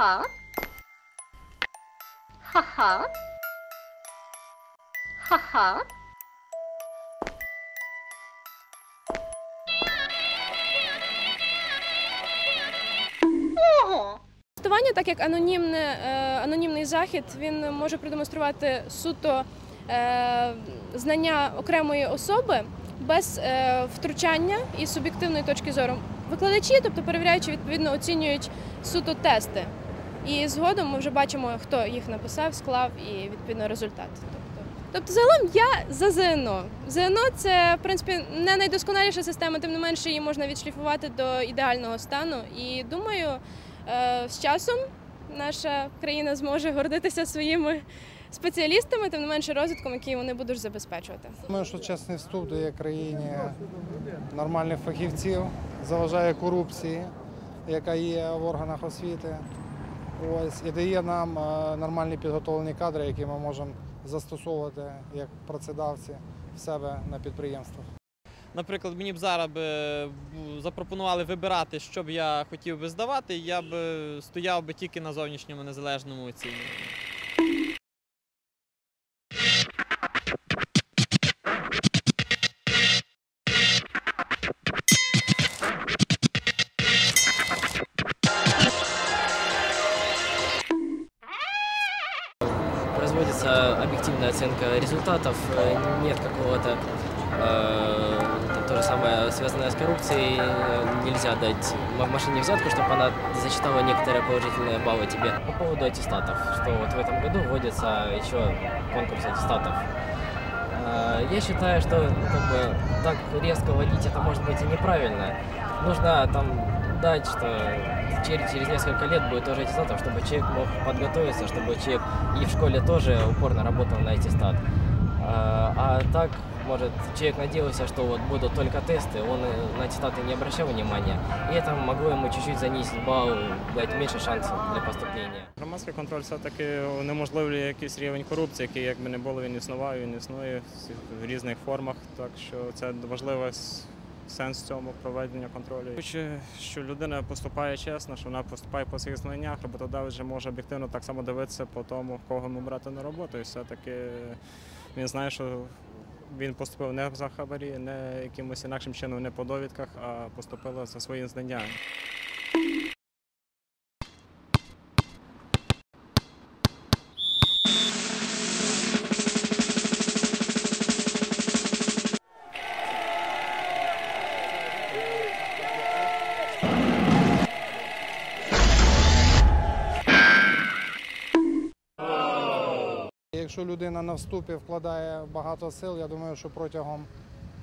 Ха-ха. Ха-ха. Ха-ха. Ого. Тестування, так як анонімне, е, анонімний захід, він може продемонструвати суто е, знання окремої особи без е, втручання і суб'єктивної точки зору. Викладачі, тобто перевіряючи, відповідно оцінюють суто тести. І згодом ми вже бачимо, хто їх написав, склав і відповідно результат. Тобто, тобто загалом я за ЗНО. ЗНО це в принципі не найдосконаліша система, тим не менше її можна відшліфувати до ідеального стану. І думаю, е, з часом наша країна зможе гордитися своїми спеціалістами, тим не менше розвитком, який вони будуть забезпечувати. Думаю, що чесний вступ дає країні нормальних фахівців, заважає корупції, яка є в органах освіти. Ось, і дає нам е, нормальні підготовлені кадри, які ми можемо застосовувати як працедавці в себе на підприємствах. Наприклад, мені б зараз би запропонували вибирати, що б я хотів би здавати, я б е, стояв би тільки на зовнішньому незалежному оцінюванні. Производится объективная оценка результатов, э, нет какого-то э, то же самое связанное с коррупцией, э, нельзя дать машине взятку, чтобы она зачитала некоторые положительные баллы тебе. По поводу аттестатов, что вот в этом году вводится еще конкурс аттестатов. Э, Я считаю, что как бы, так резко вводить это может быть и неправильно. Нужно там дать, что через, через несколько лет будет тоже аттестатов, чтобы человек мог подготовиться, чтобы человек и в школе тоже упорно работал на аттестат. А, а так, может, человек надеялся, что вот будут только тесты, он э, на аттестаты не обращал внимания, и это могло ему чуть-чуть занизить балл, дать меньше шансов для поступления. Громадський контроль все-таки унеможливлює якийсь рівень корупції, який якби не було, він існував, він існує в різних формах. Так що це важливий с- сенс цьому проведення контролю. Хоче, що людина поступає чесно, що вона поступає по своїх знаннях, роботодавець вже може об'єктивно так само дивитися по тому, кого йому брати на роботу. І все-таки він знає, що він поступив не за хабарі, не якимось інакшим чином, не по довідках, а поступив за свої знання. Якщо людина на вступі вкладає багато сил, я думаю, що протягом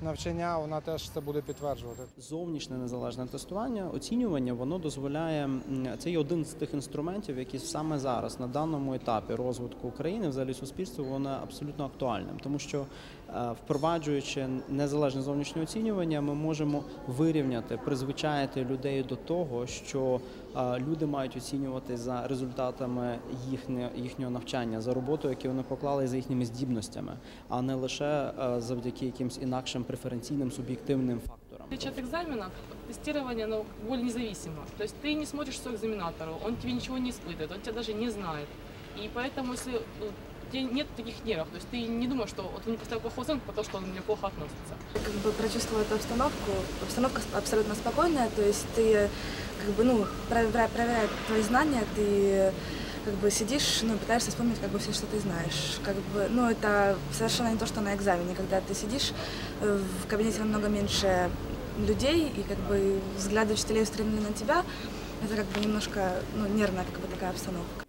навчання вона теж це буде підтверджувати. Зовнішнє незалежне тестування, оцінювання, воно дозволяє це є один з тих інструментів, які саме зараз на даному етапі розвитку України, взагалі суспільства, воно абсолютно актуальним, тому що е, впроваджуючи незалежне зовнішнє оцінювання, ми можемо вирівняти, призвичаїти людей до того, що е, люди мають оцінювати за результатами їхнє, їхнього навчання, за роботу, яку вони поклали, за їхніми здібностями, а не лише е, завдяки якимсь інакшим преференційним суб'єктивним факторам. В отличие от экзамена, тестирование оно более независимо. То есть ты не смотришь своего экзаменатору, он тебе ничего не испытывает, он тебя даже не знает. И поэтому, если э, у тебя нет таких нервов, то есть ты не думаешь, что вот он мне поставил плохую оценку, потому что он мне плохо относится. как бы прочувствовала эту обстановку. Обстановка сп- абсолютно спокойная, то есть ты как бы, ну, проверяя, проверяя твои знания, ты как бы сидишь, ну, пытаешься вспомнить как бы все, что ты знаешь. Как бы, ну, это совершенно не то, что на экзамене, когда ты сидишь, э, в кабинете намного меньше людей, и как бы взгляды учителей устремлены на тебя. Это как бы немножко, ну, нервная как бы такая обстановка.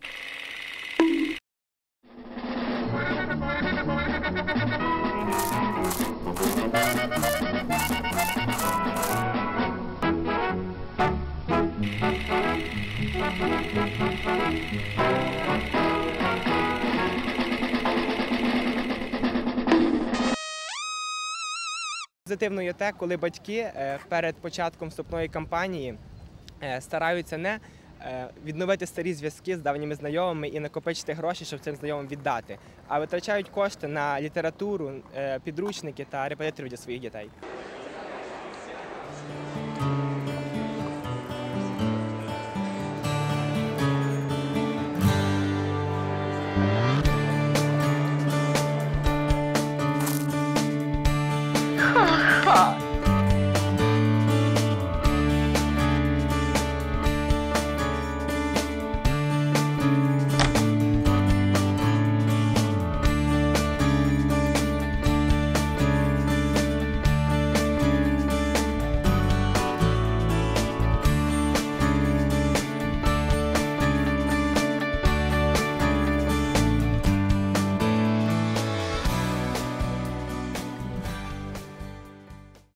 Позитивною те, коли батьки е, перед початком вступної кампанії е, стараються не е, відновити старі зв'язки з давніми знайомими і накопичити гроші, щоб цим знайомим віддати, а витрачають кошти на літературу, підручники та репетиторів для своїх дітей.